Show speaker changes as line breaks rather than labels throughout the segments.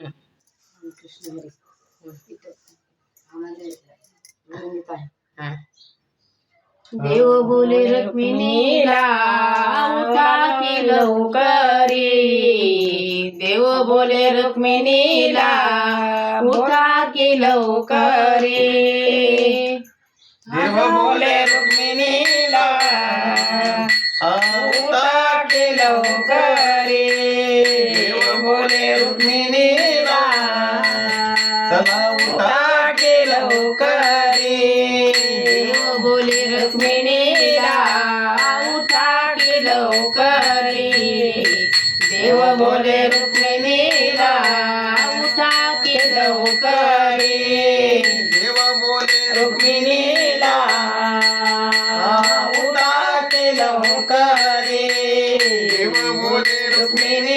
कृष्ण हरी
हा.
देव बोले रुक्मिणीला उठा की लवकरी देव बोले रुक्मिणीला उठा की लवकरी
देव बोले चला उठा की लवकरी.
देव बोले रुक्मिणीला उठा की लवकरी. देव बोले रुक्मिणीला उठा लवकरी.
देव बोले रुक्मिणीला उठा की लवकरी. देव बोले रुक्मिणीला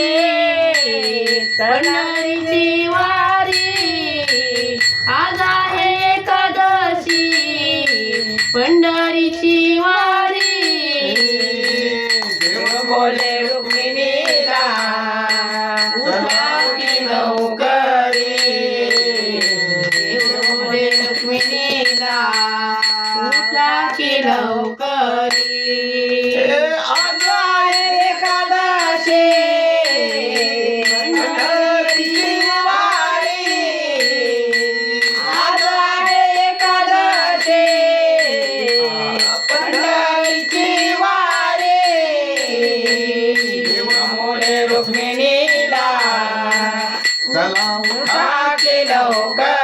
एकादशी पंढरीची वारी आज आहे एकादशी. पंढरीची वारी
देव बोले रुक्मिणीला उठा की लवकरी
देव बोले रुक्मिणीला उठा की लवकरी
आज आहे एकादशी.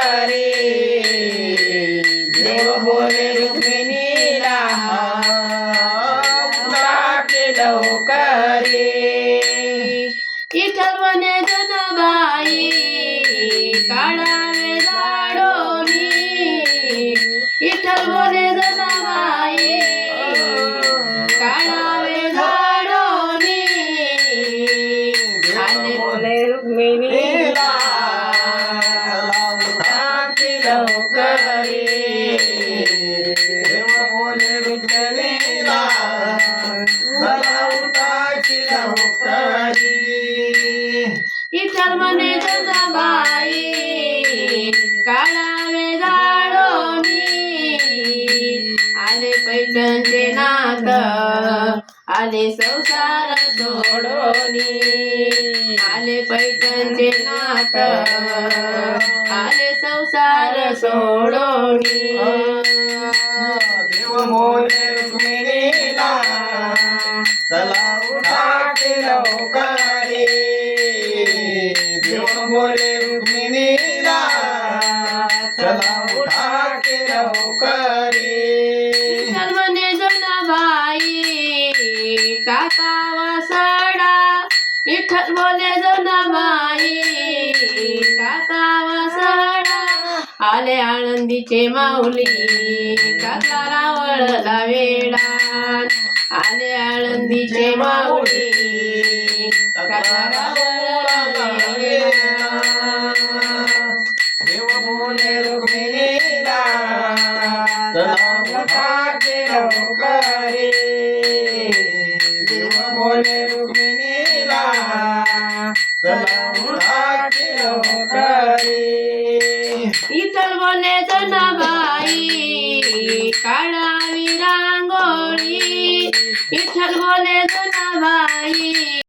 लवकरी देव बोले रुक्मिणीला उठा की लवकरी
इथवने जनबाई काढावे झाडोनी
लवकरी.
इथवने जनबाई काढावे झाडोनी. आले पैठणचे नाथ आले संसार सोडोनी आले पैठणचे नात. आले संसार सोडोनी
देव बोले रुक्मिणीला चला उठा की लवकरी. देव बोले रुक्मिणीला चला उठा के लवकरी.
टाकावा सडा. विठ्ठल बोले जनाबाई टाकावा सडा. आले आनंदीचे माऊली. टाका रावळला वेडा. आले आनंदीचे माऊली. टाका रावळला वेडा.
देव बोले रुक्मिणीला. चला उठा की लवकरी देव रुक्मिणीला
इतर बोले जनाबाई काढावी रांगोळी. इतर बोले जनाबाई